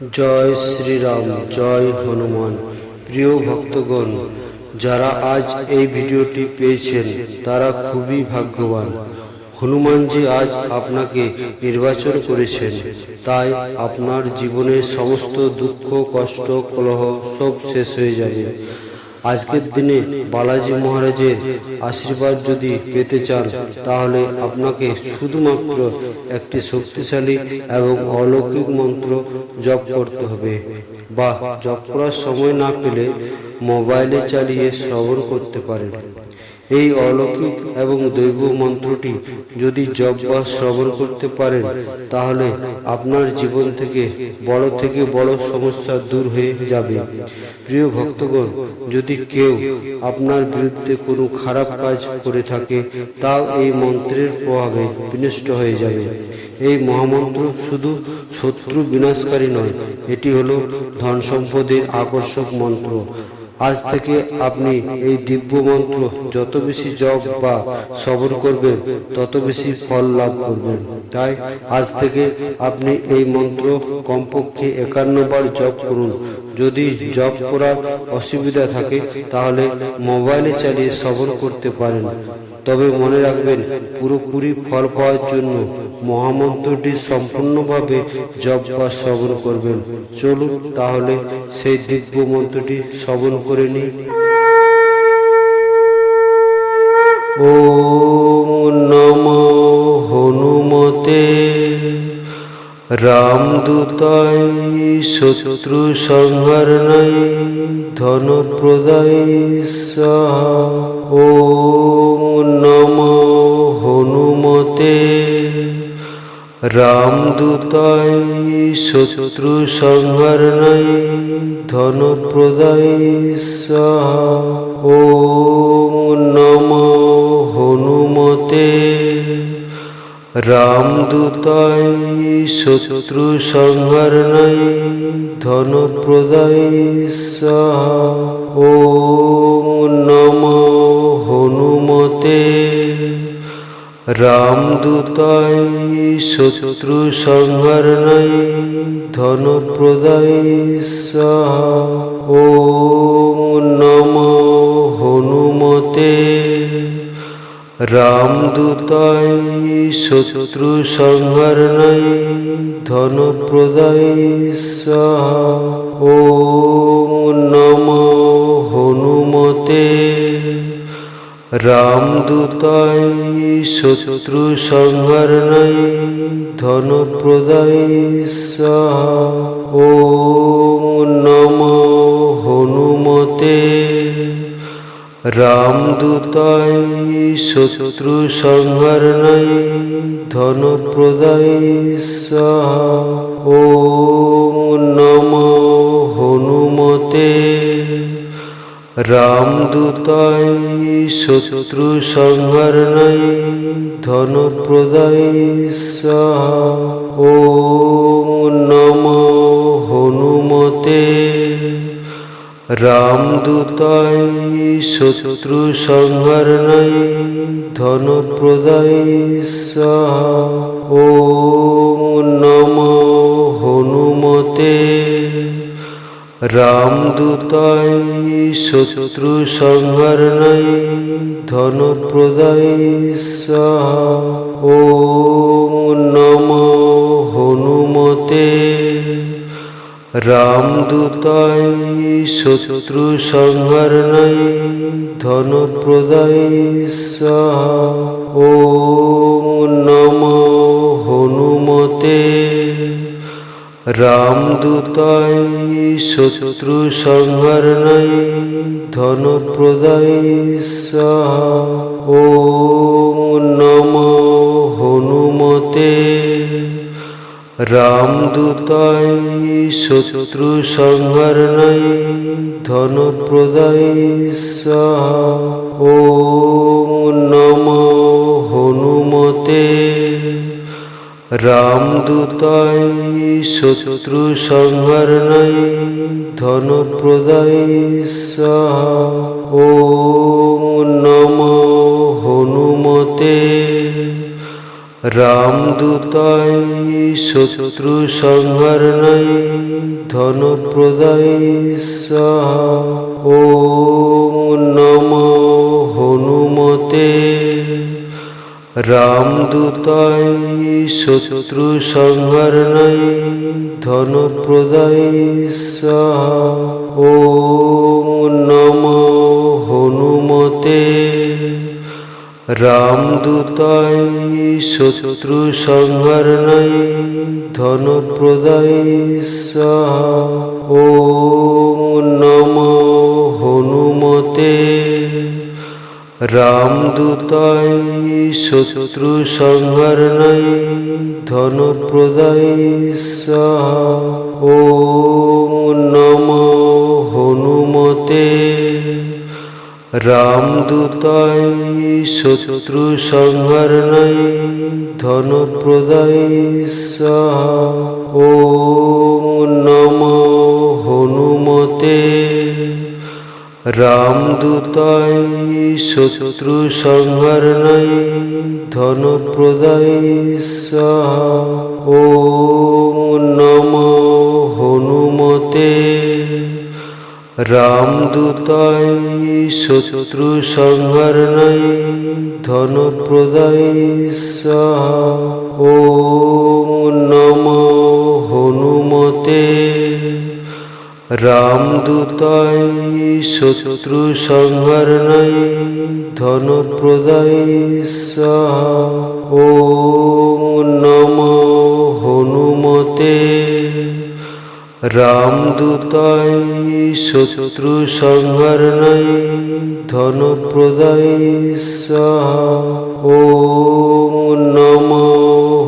জয় শ্রীরাম, জয় হনুমান। প্রিয় ভক্তগণ, যারা আজ এই ভিডিওটি পেয়েছেন, তারা খুবই ভাগ্যবান। হনুমানজি আজ আপনাকে নির্বাচন করেছেন। তাই আপনার জীবনের সমস্ত দুঃখ, কষ্ট, কলহ সব শেষ হয়ে যাবে। আজকের দিনে বালাজি মহারাজের আশীর্বাদ যদি পেতে চান, তাহলে আপনাকে শুধুমাত্র একটি শক্তিশালী এবং অলৌকিক মন্ত্র জপ করতে হবে বা জপ করার সময় না পেলে মোবাইলে চালিয়ে শ্রবণ করতে পারেন। এই অলৌকিক এবং দৈব মন্ত্রটি যদি জপ বা শ্রবণ করতে পারেন, তাহলে আপনার জীবন থেকে, বড় থেকে বড় সমস্যা দূর হয়ে যাবে। প্রিয় ভক্তগণ, যদি কেউ আপনার বিরুদ্ধে কোনো খারাপ কাজ করে থাকে, তাও এই মন্ত্রের প্রভাবে বিনষ্ট হয়ে যাবে। এই মহামন্ত্র শুধু শত্রু বিনাশকারী নয়, এটি হলো ধন সম্পদের আকর্ষক মন্ত্র। আজ থেকে আপনি এই দিব্য মন্ত্র যত বেশি জপ বা সবর করবেন, তত বেশি ফল লাভ করবেন। তাই আজ থেকে আপনি এই মন্ত্র কমপক্ষে একান্ন বার জপ করুন। যদি জপ করার অসুবিধা থাকে, তাহলে মোবাইলে চালিয়ে সবর করতে পারেন। তবে মনে রাখবেন, পুরোপুরি ফল পাওয়ার জন্য মহামন্ত্রটি সম্পূর্ণভাবে জপ বা শ্রবণ করবেন। চলুন তাহলে সেই দিব্য মন্ত্রটি শ্রবণ করে নিই। ও নম হনুমতে। রামদূতায় শত্রু সংহরণায় ধন প্রদায় ওম রামদূতায় শত্রু সংহরণায় ধন প্রদায় ওম নম হনুমতে। রামদূতায় শত্রু সংহরণায় ধন প্রদায় ওম রামদূতায় শত্রু সংহরণায় ধন প্রদায় ওম নম হনুমতে। রামদূতায় শত্রু সংহরণায় ধন প্রদায় ওম নম হনুমতে। রামদূতায় শত্রু সংহরণায় ধন প্রদায় ওম নম হনুমতে। রামদূতায় শত্রু সংহরণায় ধন প্রদায় ওম রামদূতায় শত্রু সংহরণায় ধন প্রদায় ওম নম হনুমতে। রামদূতায় শত্রু সংহরণায় ধন প্রদায় ওম রামদূতায় শত্রু সংহরণায় ধন প্রদায় ওম নম হনুমতে। রামদূতায় শত্রু সংহরণায় ধন প্রদায় ওম রামদূতায় শত্রু সংহরণায় ধন প্রদায় ওম নম হনুমতে। রামদূতায় শত্রু সংহরণায় ধন প্রদায় ওম রামদূতায় শত্রু সংহরণায় ধন প্রদায় ওম নম হনুমতে। রামদূতায় শত্রু সংহরণায় ধনপ্রদায় স্বাহা ॐ নমো হনুমতে। রামদূতায় শত্রু সংহরণায় ধনপ্রদায় ॐ নমো হনুমতে। রামদূতায় শত্রু সংহরণায় ধনপ্রদায় স্বাহা রামদূতায় শত্রু সংহরণায় ধনপ্রদায় ॐ নমো হনুমতে। রামদূতায় শত্রু সংহরণায় ধনপ্রদায় স্বাহা রামদূতায় শত্রু সংহরণায় ধনপ্রদায় স্বাহা ॐ নমো হনুমতে। রামদূতায় শত্রু সংহরণায় ধনপ্রদায় স্বাহা ॐ নমো হনুমতে। রামদূতায় শত্রু সংহরণায় ধনপ্রদায় স্বাহা ॐ নমো হনুমতে। রামদূতায় শত্রু সংহরণায় ধনপ্রদায় স্বাহা ॐ নমো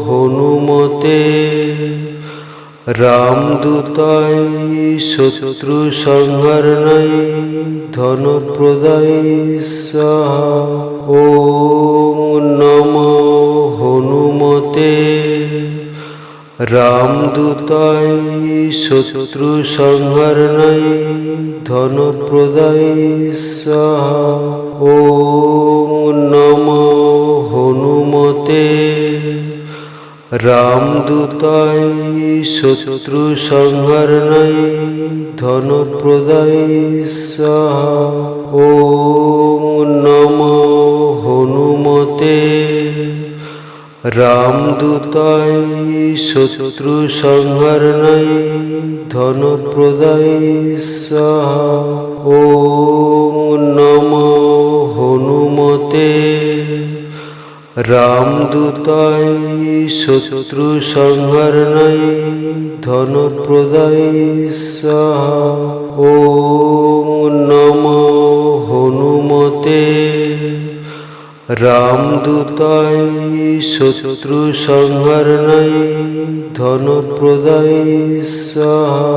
হনুমতে। রামদূতায় শত্রু সংহরণায় ধনপ্রদায় স্বাহা ॐ নমো হনুমতে। রামদূতায় শত্রু সংহরণায় ধনপ্রদায় স্বাহা ॐ নমো হনুমতে। রামদূতায় শত্রু সংহরণায় ধনপ্রদায় স্বাহা ॐ নমো হনুমতে। রামদূতায় শত্রু সংহরণায় ধনপ্রদায় স্বাহা ॐ রামদূতায় শত্রু সংহরণায় ধনপ্রদায় স্বাহা ॐ নমো হনুমতে। রামদূতায় শত্রু সংহরণায় ধনপ্রদায় স্বাহা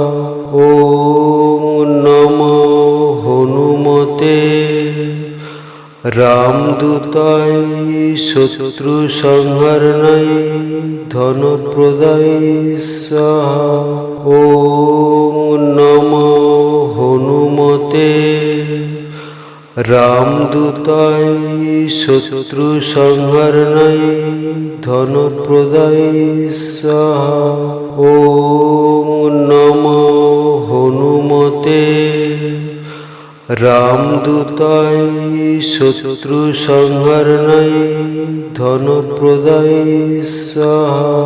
ॐ নমো হনুমতে। রামদূতায় শত্রু সংহরণায় ধনপ্রদায় ॐ নমো হনুমতে। রামদূতায় শত্রু সংহরণায় ধনপ্রদায় ॐ নমো হনুমতে। রামদূতায় শত্রু সংহরণায় ধনপ্রদায় স্বাহা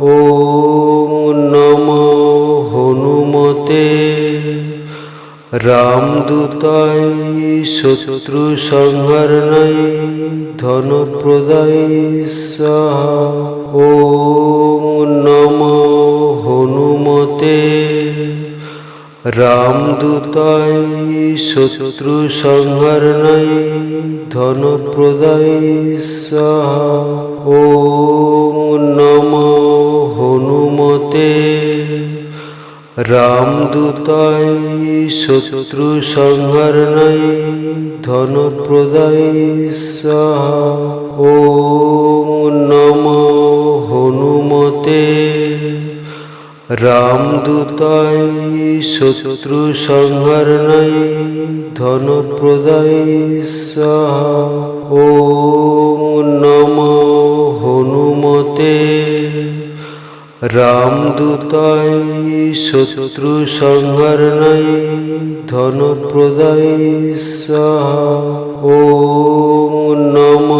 ॐ নমো হনুমতে। রামদূতায় শত্রু সংহরণায় ধনপ্রদায় স্বাহা ॐ রামদূতায় শত্রু সংহরণায় ধনপ্রদায় ॐ নমো হনুমতে। রামদূতায় শত্রু সংহরণায় ধনপ্রদায় স্বাহা রামদূতায় শত্রু সংহরণায় ধনপ্রদায় স্বাহা ॐ নমো হনুমতে। রামদূতায় শত্রু সংহার নাই ধন প্রদায় ও নম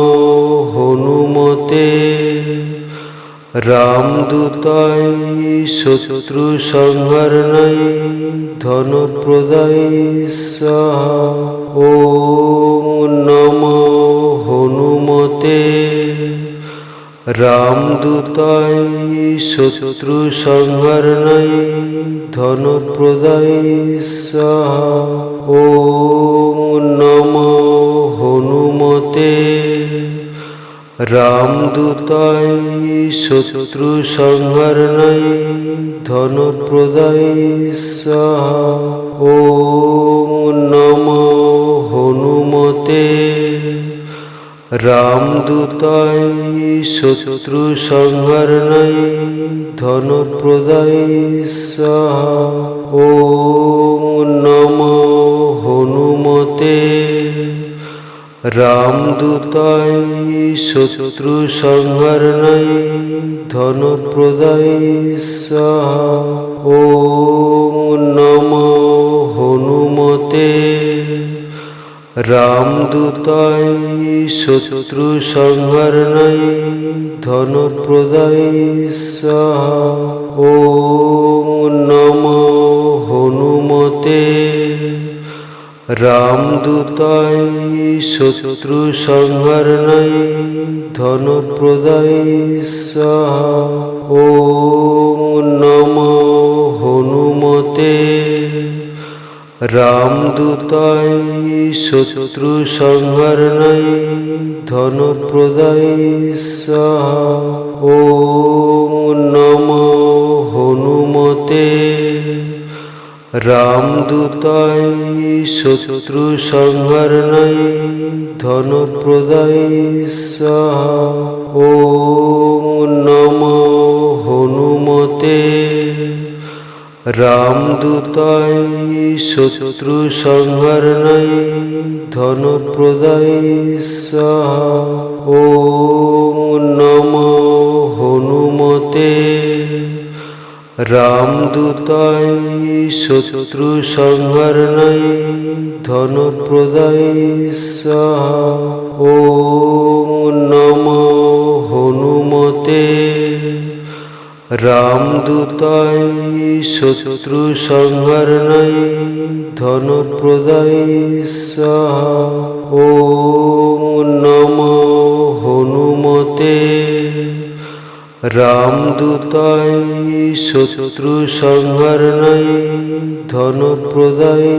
হনুমতে। রামদূতায় শত্রু সংহার নাই ধন ও নম হনুমতে। রামদূতায় শত্রু সংহার নাই ধন ও নম হনুমতে। রামদূতায় শত্রু সংহার নাই ধন প্রদায় ও নম হনুমতে। রামদূতায় শত্রু সংহার নাই ধন প্রদায় ও রামদূতায় শত্রু সংহার নাই, ধন ও নম হনুমতে। রামদূতায় শত্রু সংহার নাই, ধন প্রদায় ও রামদূতায় শত্রু সংহার নাই ধন প্রদায় নম হনুমতে। রামদূতায় শত্রু সংহার নাই ধন প্রদায় রামদূতায় শত্রু সংহার নাই, ধন ও নম হনুমতে। রামদূতায় শত্রু সংহার নাই, ধন প্রদায় ও রামদূতায় শত্রু সংহার নাই ধন প্রদায় ও নম হনুমতে। রামদূতায় শত্রু সংহার নাই ধন প্রদায় ও নম হনুমতে। রামদূতায় শত্রু সংহার নাই ধন প্রদায়